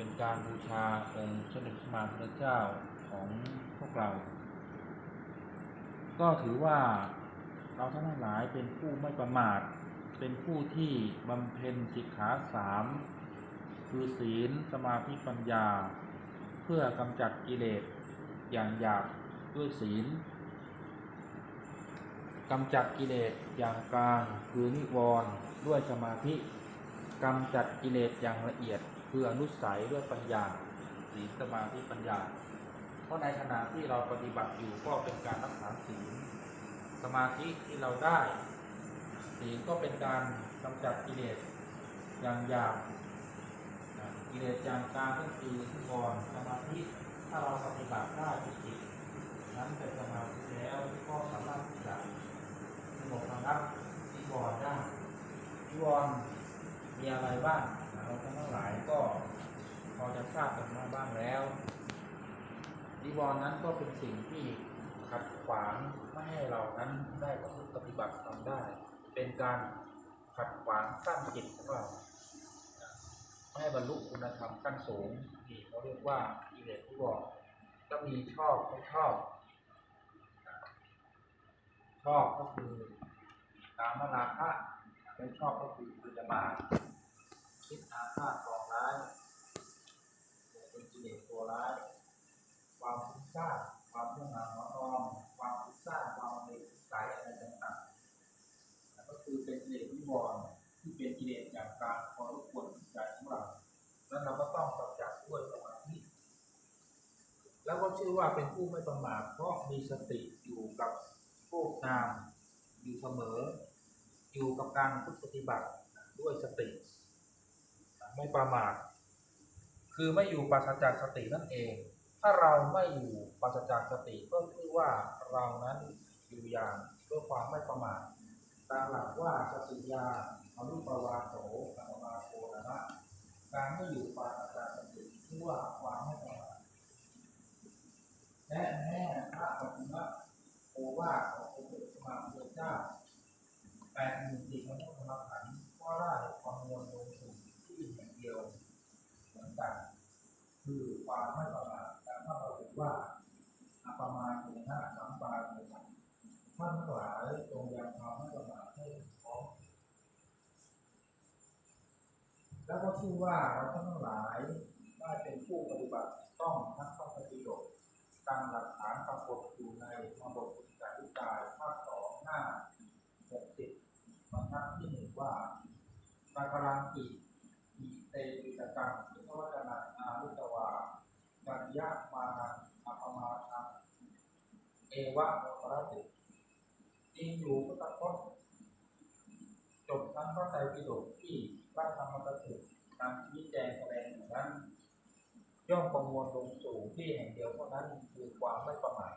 เป็นการบูชาองค์สมเด็จพระมาพุทธเจ้าของพวกเรา ก็ถือว่าเราทั้งหลายเป็นผู้ไม่ประมาท เป็นผู้ที่บำเพ็ญสิกขาสามคือศีลสมาธิปัญญา เพื่อกำจัดกิเลสอย่างหยาบด้วยศีลกำจัดกิเลสอย่างกลางคือนิวรณ์ด้วยสมาธิกำจัดกิเลสอย่างละเอียด คืออนุสัยด้วยปัญญาศีลสมาธิปัญญา เพราะในขณะที่เราปฏิบัติอยู่ก็เป็นการรักษาศีลสมาธิที่เราได้ศีลก็เป็นการกำจัดกิเลสอย่างหยาบกิเลสอย่างกลางก็คือนิวรณ์สมาธิถ้าเราปฏิบัติได้จริงๆนั้นเป็นสมาธิแล้วก็สามารถที่จะสงบระงับนิวรณ์ได้นิวรณ์มีอะไรบ้าง นะเราทั้งหลายก็พอจะทราบกันมาบ้างแล้วนิวรณ์นั้นก็เป็นสิ่งที่ขัดขวางไม่ให้เรานั้นได้ประพฤติปฏิบัติทำได้ เป็นการขัดขวางกั้นจิตของเราไม่ให้บรรลุคุณธรรมขั้นสูงที่เขาเรียกว่ากิเลสนิวรณ์ก็มีชอบไม่ชอบชอบก็คือตามราคะไม่ชอบก็คือพยาบา คิดอาฆาตปองร้ายเป็นกิเลสตัวร้าย ความฟุ้งซ่านความเรื่องราวน้อมความฟุ้งซ่านความเมตสายอะไรต่างๆก็คือเป็นกิเลสวิวรณ์ที่เป็นกิเลสอย่างกางพอรบกวนจิตใจของเราแล้วเราก็ต้องกำจัดด้วยสมาธิแล้วก็ชื่อว่าเป็นผู้ไม่ประมาทเพราะมีสติอยู่กับพวกนามอยู่เสมอ อยู่กับการปฏิบัติด้วยสติ ประมาทคือไม่อยู่ปราศจากสตินั่นเอง ถ้าเราไม่อยู่ปราศจากสติก็คือว่าเรานั้นอยู่อย่างด้วยความไม่ประมาทตามหลักว่าสติยาอนุปวาโสกัมมาโคนะการไม่อยู่ปราศจากสติชื่อว่าความไม่ประมาทและแม่พระปฏิมาโอวาทขององค์เดชพระมาพุทธเจ้าแปดหมื่นสี่พันธรรมขันธ์ก็ได้ความมวลลงสู่ที่แห่งเดียวเหมือน กันคือความไม่ประมาทแต่ถ้าเราถือว่าอัปมาเนนะสัมปาเนนะท่านทั้งหลายจงยังความไม่ประมาทให้พร้อมแล้วก็ชื่อว่าเราทั้งหลายได้เป็นผู้ปฏิบัติต้องทั้งพระปฏิโดษตามหลักฐานปรากฏอยู่ในมรดกจาริกายภาคสองหน้าหกสิบบรรทัดที่หนึ่งว่าตารกรังกิอิเตปิตกังพุทธวจนะอาลุตวา กัญญามานังอัปมาทังเอวะโมตระติจริงอยู่พุทธพจน์จบทั้งพระไตรปิฎกที่พระธรรมกถึกนำชี้แจงแสดงอยู่นั้นย่อมประมวลลงสู่ที่แห่งเดียวเท่านั้นคือความไม่ประมาท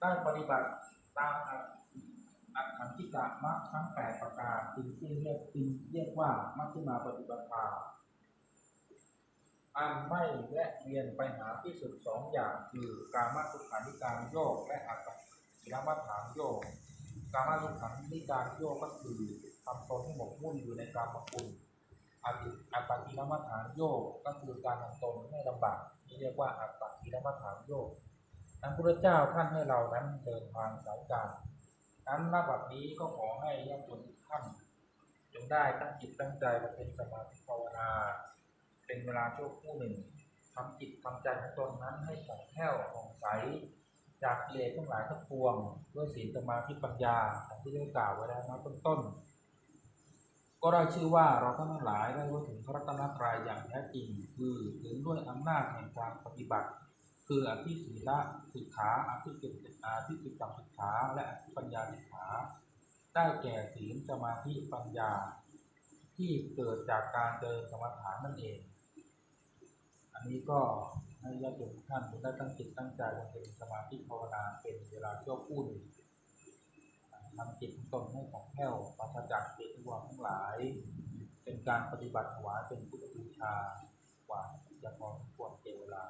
ได้ปฏิบัติตามอัตอัตถังคิกะมรรคทั้งแปดประการจึงเรียกจึงเรียกว่ามัชฌิมาปฏิปทา อันไม่แวะเวียนไปหาที่สุดสองอย่างคือกามาสุขานิการโยกและอัตติรมัฏฐานโยกกามาสุขานิการโยกก็คือทำตนให้หมกมุ่นอยู่ในกามคุณอัตติอัตตกิรมัฏฐานโยกก็คือการทำตนให้ลำบากนี่เรียกว่าอัตตกิรมัฏฐานโยกนั้นพระเจ้าท่านให้เรานั้นเดินทางสายกลางนั้นณบัดนี้ก็ขอให้ญาติโยมทุกท่านจงได้ตั้งจิตตั้งใจมาเป็นสมาธิภาวนา เป็นเวลาชั่วครู่หนึ่งทำจิตทำใจของตนนั้นให้ผ่องแผ้วผ่องใส จากกิเลสทั้งหลายทั้งปวง ด้วยศีลสมาธิปัญญาอย่างที่ได้กล่าวไว้แล้วนะต้นต้นก็ได้ชื่อว่าเราทั้งหลายได้รู้ถึงพระรัตนตรัยอย่างแท้จริง คือถึงด้วยอำนาจแห่งการปฏิบัติ คืออธิศีละสิกขาอธิจิตอาธิจิตตสิกขาและอธิปัญญาสิกขาได้แก่ศีลสมาธิปัญญา ที่เกิดจากการเดินสมถะนั่นเอง นี้ก็ให้ญาติโยมทุกท่านได้ตั้งจิตตั้งใจบำเพ็ญสมาธิภาวนาเป็นเวลาชั่วครู่หนึ่งทำจิตของตนให้ของแผ้วปราศจากเกตุวาทั้งหลาย เป็นการปฏิบัติหวาเป็นพุทธบูชากว่าจะพอควรเกเวลา